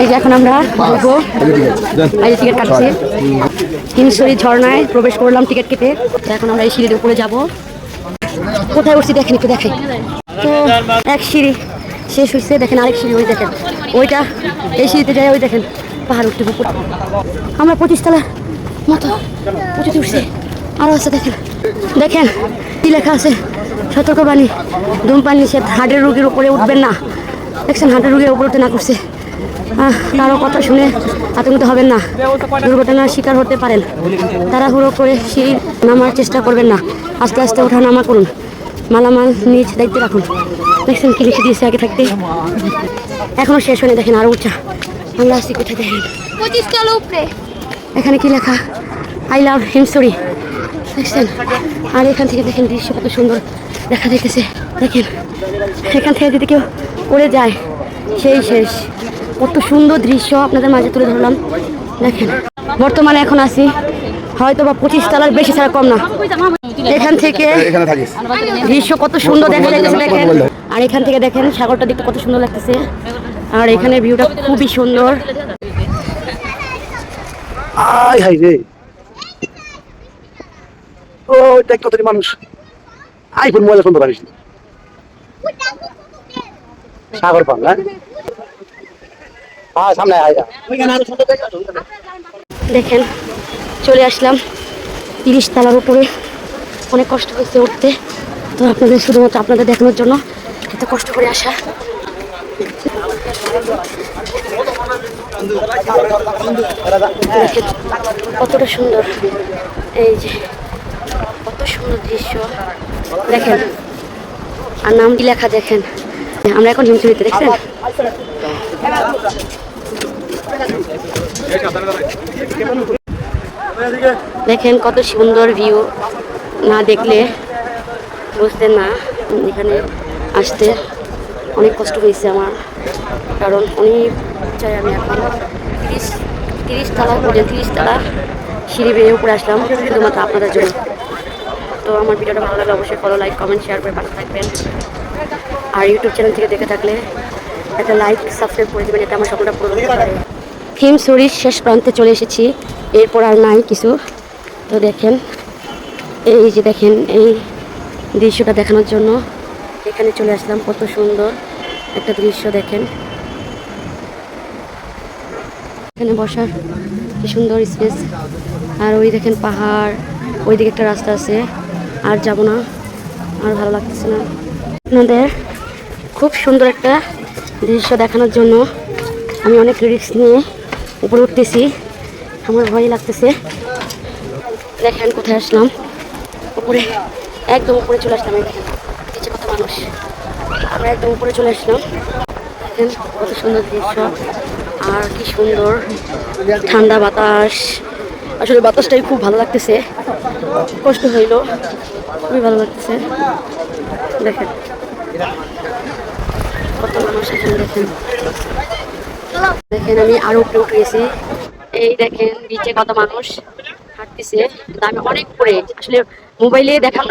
এই যে এখন আমরা ঘুরবো এই যে টিকিট কাটছি। হিমসরি ঝর্ণায় প্রবেশ করলাম টিকিট কেটে। এখন আমরা এই সিঁড়ির উপরে যাব। কোথায় উঠছি দেখেন একটু দেখেন। তো এক সিঁড়ি শেষ হচ্ছে দেখেন আরেক সিঁড়ি, ওই দেখেন। ওইটা, এই সিঁড়িতে যায় ওই দেখেন, পাহাড় উঠতে উপর। আমরা পঁচিশ তলা মতো উঁচুতে উঠছি। আরও আছে দেখেন। দেখেন, কি লেখা আছে? সতর্কবাণী। ধূমপান নিষেধ। হার্টের রোগীর উপরে উঠবেন না। দেখছেন হার্টের রোগীর উপরে উঠতে না করছে। কারও কথা শুনে আতঙ্কিত হবেন না। দুর্ঘটনার শিকার হতে পারেন। তাড়াহুড়ো করে সিঁড়ি নামার চেষ্টা করবেন না। আস্তে আস্তে ওঠা নামা করুন। মালামাল নিজ দায়িত্বে রাখুন। দেখছেন কি লিখে দিয়েছে আগে থাকতে এখনও শেষ হয়নি দেখেন আরও উঠা আমরা আসছি কোথায় দেখেন? এখানে কি লেখা? আই লাভ হিমসরি দেখছেন? আর এখান থেকে দেখেন দৃশ্য কত সুন্দর দেখা যাইতেছে। দেখেন এখান থেকে যদি কেউ উড়ে যায় সেই শেষ। কত সুন্দর দৃশ্য আপনাদের মাঝে তুলে ধরলাম। দেখেন বর্তমানে এখন আছি হয়তো বা পঁচিশ তলার বেশি ছাড়া কম না। এখান থেকে দৃশ্য কত সুন্দর দেখা যাইতেছে দেখেন। আর এখান থেকে দেখেন সাগরটা দেখতে কত সুন্দর লাগতেছে। আর এখানে ভিউটা খুবই সুন্দর। আয় হাই রে। ও দেখ কত মানুষ। আইফোন মোবাইল সুন্দর পারিস সাগর না? হ্যাঁ সামনে দেখেন, চলে আসলাম তিরিশ তলার উপরে। অনেক কষ্ট হয়েছে উঠতে। তো আপনাদের শুধুমাত্র আপনাদের দেখানোর জন্য এত কষ্ট করে আসা। কতটা সুন্দর। এই যে, কত সুন্দর দৃশ্য। দেখেন, আর নামটি লেখা দেখেন। আমরা এখন হিমচুরিতে দেখছেন? দেখেন কত সুন্দর ভিউ না দেখলে বুঝতেন না, এখানে আসতে অনেক কষ্ট হয়েছে আমার। কারণ অনেক চাই আমি এখন তিরিশ তিরিশ তলা পর্যন্ত তিরিশ তলা সিঁড়ি বেয়ে উপরে আসলাম, শুধুমাত্র আপনাদের জন্য। তো আমার ভিডিওটা ভালো লাগলে অবশ্যই ফলো লাইক কমেন্ট শেয়ার করে পাশে থাকবেন। আর ইউটিউব চ্যানেল থেকে দেখে থাকলে একটা লাইক সাবস্ক্রাইব করে দেবেন, এটা আমার হতে পারে। হিম শরীর শেষ প্রান্তে চলে এসেছি। এরপর আর নাই কিছু। তো দেখেন, এই যে দেখেন, এই দৃশ্যটা দেখানোর জন্য। এখানে চলে আসলাম, কত সুন্দর একটা দৃশ্য দেখেন। এখানে বসার কি সুন্দর স্পেস আর ওই দেখেন পাহাড়, ওইদিকে একটা রাস্তা আছে। আর যাব না, আর ভালো লাগতেছে না। আপনাদের খুব সুন্দর একটা দৃশ্য দেখানোর জন্য আমি অনেক রিস্ক নিয়ে উপরে উঠতেছি। আমার ভয় লাগতেছে। দেখেন কোথায় আসলাম। উপরে, একদম উপরে চলে আসলাম নিচে কত মানুষ। আমরা একদম উপরে চলে আসলাম। দেখেন কত সুন্দর দৃশ্য। আর কি সুন্দর। ঠান্ডা বাতাস। আসলে বাতাসটাই খুব ভালো লাগতেছে। কষ্ট হইল। খুবই ভালো লাগতেছে। দেখেন। কত মানুষ এখানে দেখেন। দেখেন, আমি আরও উপরে উঠে গেছি। এই দেখেন, নিচে কত মানুষ হাঁটতেছে। আমি অনেক উপরে। আসলে মোবাইলে দেখা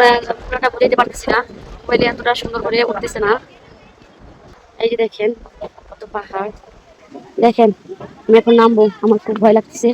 পুরোটা বুঝাইতে পারতেছি না। মোবাইলে এতটা সুন্দর করে উঠতেছে না। এই যে দেখেন, কত পাহাড়। দেখেন, আমি এখন নামবো, আমার খুব ভয় লাগতেছে।